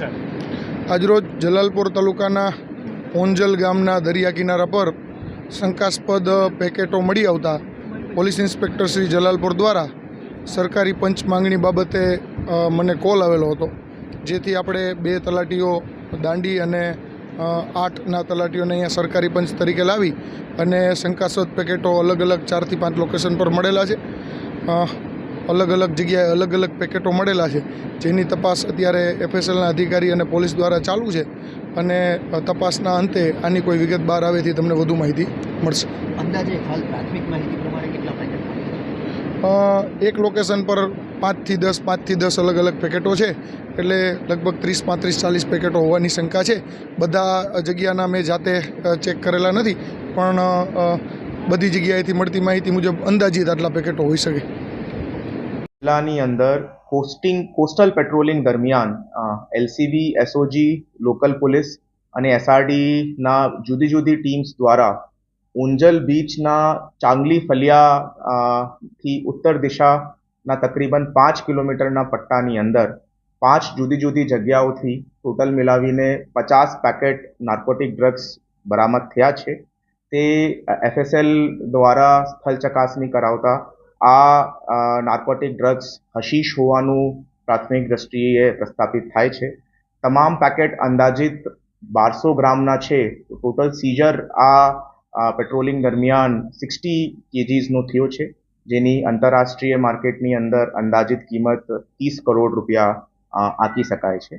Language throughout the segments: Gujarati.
આજરોજ જલાલપોર તાલુકાના ઓંજલ ગામના દરિયા કિનારા પર શંકાસ્પદ પેકેટો મળી આવતા પોલીસ ઇન્સ્પેક્ટર શ્રી જલાલપોર દ્વારા સરકારી પંચ માંગણી બાબતે મને કોલ આવેલો હતો, જેથી આપણે બે તલાટીઓ દાંડી અને આઠના તલાટીઓને અહીંયા સરકારી પંચ તરીકે લાવી અને શંકાસ્પદ પેકેટો અલગ અલગ ચારથી પાંચ લોકેશન પર મળેલા છે. અલગ અલગ જગ્યાએ અલગ અલગ પેકેટો મળેલા છે જેની તપાસ અત્યારે એફએસએલના અધિકારી અને પોલીસ દ્વારા ચાલુ છે અને તપાસના અંતે આની કોઈ વિગત બહાર આવેથી તમને વધુ માહિતી મળશે. અંદાજે હાલ પ્રાથમિક માહિતી પ્રમાણે કેટલા પેકેટ એક લોકેશન પર પાંચથી દસ પાંચથી દસ અલગ અલગ પેકેટો છે એટલે લગભગ ત્રીસ પાંત્રીસ ચાલીસ પેકેટો હોવાની શંકા છે. બધા જગ્યાના મેં જાતે ચેક કરેલા નથી પણ બધી જગ્યાએથી મળતી માહિતી મુજબ અંદાજિત આટલા પેકેટો હોઈ શકે. જિલ્લાની અંદર કોસ્ટિંગ કોસ્ટલ પેટ્રોલિંગ દરમિયાન એલસીબી એસઓજી લોકલ પોલીસ અને એસઆરડીના જુદી જુદી ટીમ્સ દ્વારા ઉંજલ બીચના ચાંગલી ફલિયા થી ઉત્તર દિશાના તકરીબન પાંચ કિલોમીટરના પટ્ટાની અંદર પાંચ જુદી જુદી જગ્યાઓથી ટોટલ મિલાવીને પચાસ પેકેટ નાર્કોટિક ડ્રગ્સ બરામદ થયા છે. તે એફએસએલ દ્વારા સ્થળ ચકાસણી કરાવતા આ નાર્કોટિક ડ્રગ્સ હશીશ હોવાનું પ્રાથમિક દ્રષ્ટિએ પ્રસ્થાપિત થાય છે. તમામ પેકેટ અંદાજિત બારસો ગ્રામના છે. ટોટલ સીઝર આ પેટ્રોલિંગ દરમિયાન સિક્સટી કેજીસનો થયો છે. જેની આંતરરાષ્ટ્રીય માર્કેટની અંદર અંદાજિત કિંમત ત્રીસ કરોડ રૂપિયા આંકી શકાય છે.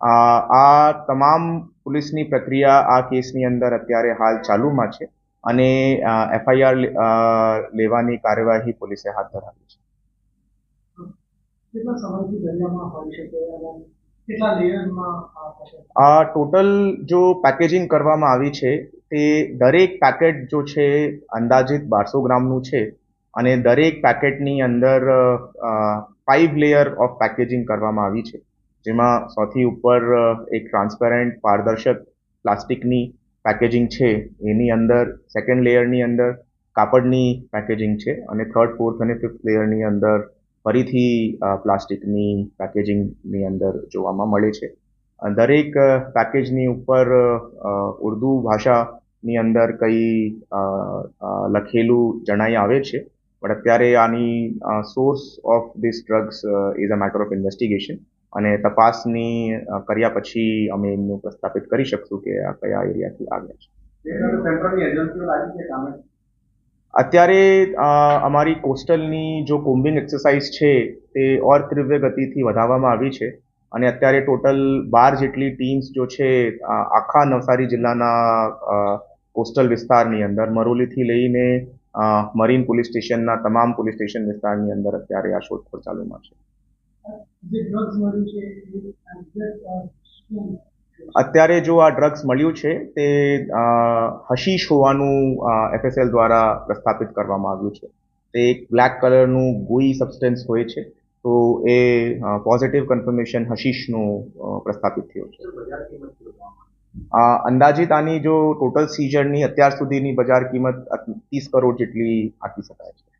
આ તમામ પોલીસની પ્રક્રિયા આ કેસની અંદર અત્યારે હાલ ચાલુમાં છે. અને એફઆઈઆર લેવાની કાર્યવાહી પોલીસે હાથ ધરાવી છે. આ ટોટલ જો પેકેજિંગ કરવામાં આવી છે તે દરેક પેકેટ જો છે અંદાજિત બારસો ગ્રામનું છે અને દરેક પેકેટની અંદર ફાઇવ લેયર ઓફ પેકેજિંગ કરવામાં આવી છે. જેમાં સૌથી ઉપર એક ટ્રાન્સપેરન્ટ પારદર્શક પ્લાસ્ટિકની પેકેજિંગ છે, એની અંદર સેકન્ડ લેયરની અંદર કાપડની પેકેજિંગ છે અને થર્ડ ફોર્થ અને ફિફ્થ લેયરની અંદર ફરીથી પ્લાસ્ટિકની પેકેજિંગની અંદર જોવામાં મળે છે. દરેક પેકેજની ઉપર ઉર્દુ ભાષાની અંદર કઈ લખેલું જણાઈ આવે છે, પણ અત્યારે આની source of this drugs is a matter of investigation અને તપાસની કર્યા પછી અમે એમનું પ્રસ્થાપિત કરી શકશું કે આ કયા એરિયાથી આવ્યા છે. અત્યારે અમારી કોસ્ટલની જો કોમ્બિંગ એક્સરસાઇઝ છે તે ઓર તીવ્ર ગતિથી વધારવામાં આવી છે. અને અત્યારે ટોટલ બાર જેટલી ટીમ્સ જો છે આખા નવસારી જિલ્લાના કોસ્ટલ વિસ્તારની અંદર મરોલીથી લઈને મરીન પોલીસ સ્ટેશનના તમામ પોલીસ સ્ટેશન વિસ્તારની અંદર અત્યારે આ શોધખોળ ચાલુમાં છે. અત્યારે જો આ ડ્રગ્સ મળ્યું છે તે હશીશ હોવાનું એફએસએલ દ્વારા પ્રસ્થાપિત કરવામાં આવ્યું છે. તે એક બ્લેક કલરનું ગુઈ સબસ્ટન્સ હોય છે તો એ પોઝિટિવ કન્ફર્મેશન હશીશનું પ્રસ્થાપિત થયું છે. અ, અંદાજિત આની જો ટોટલ સીઝરની અત્યાર સુધીની બજાર કિંમત ત્રીસ કરોડ જેટલી આંકી શકાય છે.